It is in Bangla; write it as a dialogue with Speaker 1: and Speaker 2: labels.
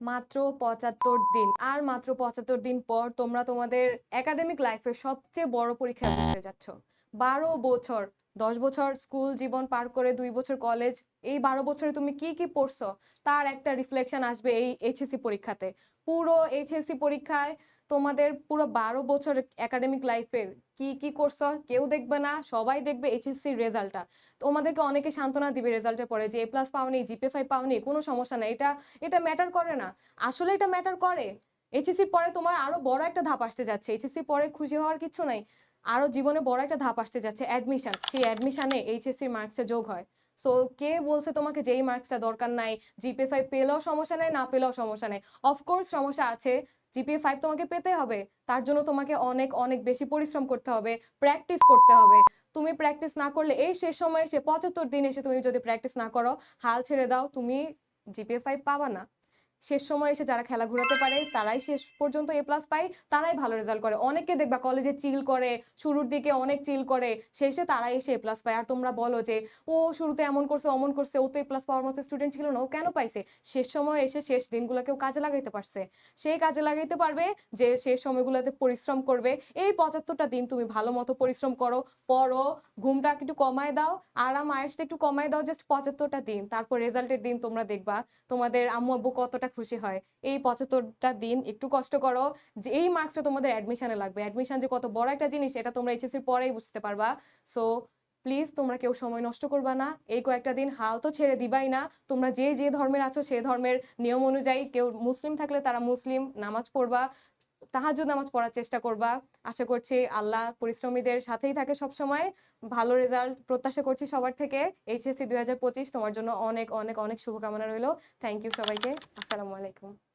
Speaker 1: মাত্র পঁচাত্তর দিন। আর মাত্র পঁচাত্তর দিন পর তোমরা তোমাদের একাডেমিক লাইফের সবচেয়ে বড় পরীক্ষা দিতে যাচ্ছ। বারো বছর, দশ বছর স্কুল জীবন পার করে দুই বছর কলেজ এই বারো বছরে তুমি কি কি পড়ছো? তার একটা রিফ্লেকশন আসবে এই এইচএসসি পরীক্ষাতে। পুরো এইচএসসি পরীক্ষায় তোমাদের পুরো বারো বছর একাডেমিক লাইফের কি কি করছ? কেউ দেখবে না, সবাই দেখবে এইচএসসির রেজাল্টটা তোমাদেরকে অনেকে সান্ত্বনা দিবে রেজাল্টের পরে যে এ প্লাস পাওনি জিপে ফাইভ পাওনি, কোনো সমস্যা নাই। এটা এটা ম্যাটার করে না। আসলে এটা ম্যাটার করে। এইচএসসির পরে তোমার আরও বড় একটা ধাপ আসতে যাচ্ছে। এইচএসসি পরে খুশি হওয়ার কিছু নাই। আরও জীবনে বড় একটা ধাপ আসতে যাচ্ছে অ্যাডমিশন সেই অ্যাডমিশনে এইচএসসির মার্কসটা যোগ হয়। সো কে বলছে তোমাকে যেই মার্কসটা দরকার নাই? জিপে ফাইভ পেলেও সমস্যা নেই, না পেলেও সমস্যা নেই। অফকোর্স সমস্যা আছে। জিপিএ ফাইভ তোমাকে পেতে হবে। তার জন্য তোমাকে অনেক অনেক বেশি পরিশ্রম করতে হবে প্র্যাকটিস করতে হবে। তুমি প্র্যাকটিস না করলে এই শেষ সময় এসে পঁচাত্তর দিন এসে তুমি যদি প্র্যাকটিস না করো, হাল ছেড়ে দাও, তুমি জিপিএ ফাইভ পাবা না। শেষ সময় এসে যারা খেলা ঘুরাতে পারে, তারাই শেষ পর্যন্ত এ প্লাস পায়, তারাই ভালো রেজাল্ট করে। অনেকে দেখবা কলেজে চিল করে, শুরুর দিকে অনেক চিল করে, শেষে তারাই এসে এ প্লাস পায়। আর তোমরা বলো যে, ও শুরুতে এমন করছে, অমন করছে, ও তো এ প্লাস পাওয়ার মতো স্টুডেন্ট ছিল না, ও কেন পাইছে? শেষ সময় এসে শেষ দিনগুলোকেও কাজে লাগাইতে পারছে। সেই কাজে লাগাইতে পারবে যে শেষ সময়গুলোতে পরিশ্রম করবে। এই পঁচাত্তরটা দিন তুমি ভালো মতো পরিশ্রম করো, পড়ো, ঘুমটা একটু কমায় দাও, আরাম, আয়েসটা একটু কমায় দাও জাস্ট পঁচাত্তরটা দিন। তারপর রেজাল্টের দিন তোমরা দেখবা। তোমাদের আম্মু আব্বু কতটা খুশি হয়। এই পঁচাত্তরটা দিন একটু কষ্ট করো। যে এই মার্কসটা তোমাদের অ্যাডমিশনে লাগবে। অ্যাডমিশন যে কত বড় একটা জিনিস, এটা তোমরা এইচএসসির পরেই বুঝতে পারবা। সো প্লিজ তোমরা কেউ সময় নষ্ট করবা না। এই কয়েকটা দিন হাল তো ছেড়ে দিবাই না। তোমরা যে যে ধর্মের আছো, সে ধর্মের নিয়ম অনুযায়ী কেউ মুসলিম থাকলে তারা মুসলিম, নামাজ পড়বা। তাহাজ্জুদ নামাজ পড়ার চেষ্টা করবা। আশা করছি আল্লাহ পরিশ্রমীদের সাথেই থাকে সব সময় ভালো রেজাল্ট প্রত্যাশা করছি সবার থেকে। এইচএসসি দুই হাজার পঁচিশ তোমার জন্য অনেক অনেক অনেক শুভকামনা রইল। থ্যাংক ইউ সবাইকে। আসসালামু আলাইকুম।